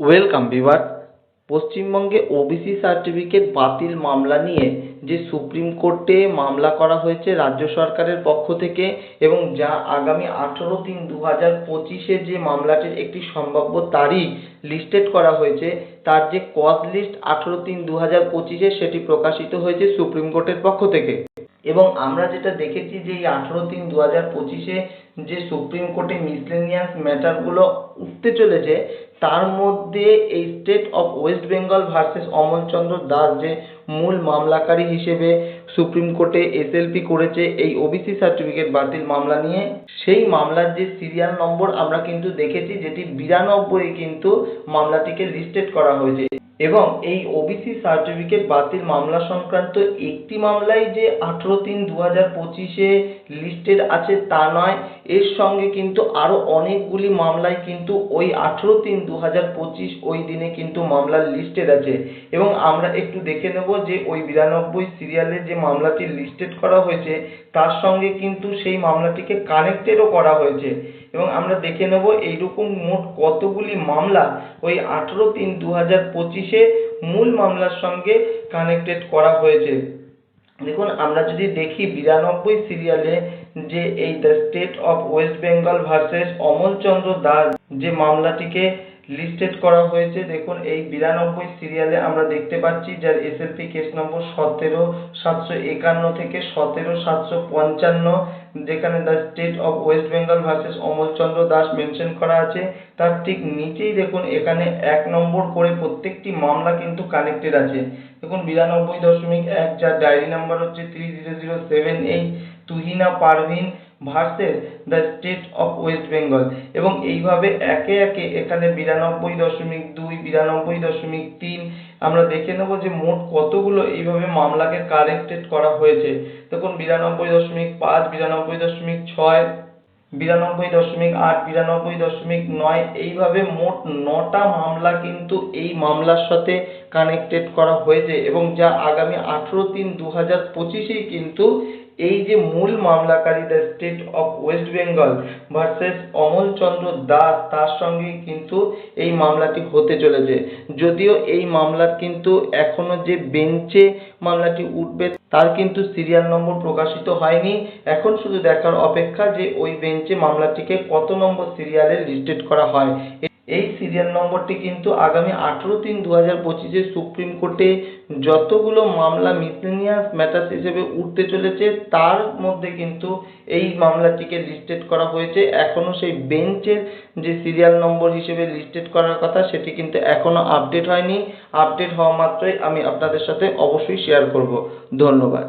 Welcome viewer পশ্চিমবঙ্গে OBC certificate বাতিল মামলা নিয়ে যে সুপ্রিম কোর্টে মামলা করা হয়েছে রাজ্য সরকারের পক্ষ থেকে এবং যা আগামী আঠেরো তিন দু হাজার পঁচিশে যে মামলাটির একটি সম্ভাব্য তারিখ লিস্টেড করা হয়েছে, তার যে কজ লিস্ট আঠেরো তিন দু হাজার পঁচিশে সেটি প্রকাশিত হয়েছে সুপ্রিম কোর্টের পক্ষ থেকে। এবং আমরা যেটা দেখেছি যে এই আঠেরো তিন দু হাজার পঁচিশে যে সুপ্রিম কোর্টে মিসলেনিয়াস ম্যাটারগুলো উঠতে চলেছে তার মধ্যে এই state of West Bengal versus Amalchandra Das যে মূল মামলাকারী হিসেবে সুপ্রিম কোর্টে এসএলপি করেছে এই ওবিসি সার্টিফিকেট বাতিল মামলা নিয়ে। সেই মামলার যে সিরিয়াল নম্বর আমরা কিন্তু দেখেছি, যেটি বিরানব্বই কিন্তু মামলাটিকে লিস্টেড করা হয়েছে। এবং এই ওবিসি সার্টিফিকেট বাতিল মামলা সংক্রান্ত একটি মামলাই যে আঠেরো তিন দু হাজার পঁচিশে লিস্টেড আছে তা নয়, এর সঙ্গে কিন্তু আরও অনেকগুলি মামলায় কিন্তু ওই আঠেরো তিন দু হাজার পঁচিশ ওই দিনে কিন্তু মামলার লিস্টেড আছে। এবং আমরা একটু দেখে নেব যে ওই বিরানব্বই সিরিয়ালের যে মামলাটি লিস্টেড করা হয়েছে, তার সঙ্গে কিন্তু সেই মামলাটিকে কানেক্টেডও করা হয়েছে। এবং আমরা দেখে নেব এইরকম মোট কতগুলি মামলা ওই আঠেরো তিন দু হাজার পঁচিশে মূল মামলার সঙ্গে কানেক্টেড করা হয়েছে। দেখুন, আমরা যদি দেখি বিরানব্বই সিরিয়ালে যে এই the state of West Bengal versus Amalchandra Das যে মামলাটিকে লিস্টেড করা হয়েছে। দেখুন, এই বিরানব্বই সিরিয়ালে আমরা দেখতে পাচ্ছি যার এসএলপি কেস নম্বর সতেরো, সাতশো একান্ন থেকে সতেরো, সাতশো পঞ্চান্ন, যেখানে the state of West Bengal versus Amalchandra Das mention করা আছে। তার ঠিক নিচেই দেখুন, এখানে এক নম্বর করে প্রত্যেকটি মামলা কিন্তু কানেক্টেড আছে। দেখুন, বিরানব্বই দশমিক এক, যার ডায়েরি নাম্বার হচ্ছে three zero zero seven eight Tuhina Parvin versus the state of West Bengal এবং এইভাবে একে একে এখানে বিরানব্বই দশমিক দুই, বিরানব্বই দশমিক তিন, আমরা দেখে নেব যে মোট কতগুলো এইভাবে মামলাকে কানেক্টেড করা হয়েছে। দেখুন, বিরানব্বই দশমিক পাঁচ, বিরানব্বই দশমিক ছয়, বিরানব্বই দশমিক আট, বিরানব্বই দশমিক নয়, এইভাবে মোট নটা মামলা কিন্তু এই মামলার সাথে কানেক্টেড করা হয়েছে এবং যা আগামী আঠেরো তিন দু হাজার পঁচিশেই কিন্তু এই যে মূল মামলাকারী the state of West Bengal versus Amalchandra Das তার সঙ্গে কিন্তু এই মামলাটি হতে চলেছে। যদিও এই মামলার কিন্তু এখনও যে বেঞ্চে মামলাটি উঠবে তার কিন্তু সিরিয়াল নম্বর প্রকাশিত হয়নি। এখন শুধু দেখার অপেক্ষা যে ওই বেঞ্চে মামলাটিকে কত নম্বর সিরিয়ালে লিস্টেড করা হয়। সিরিয়াল নম্বরটি কিন্তু আগামী আঠেরো তিন দু হাজার পঁচিশে সুপ্রিম কোর্টে যতগুলো মামলা মিসলেনিয়াস ম্যাটার্স হিসেবে উঠতে চলেছে, তার মধ্যে কিন্তু এই মামলাটিকে লিস্টেড করা হয়েছে। এখনও সেই বেঞ্চের যে সিরিয়াল নম্বর হিসেবে লিস্টেড করার কথা, সেটি কিন্তু এখনও আপডেট হয়নি। আপডেট হওয়া মাত্রই আমি আপনাদের সাথে অবশ্যই শেয়ার করব। ধন্যবাদ।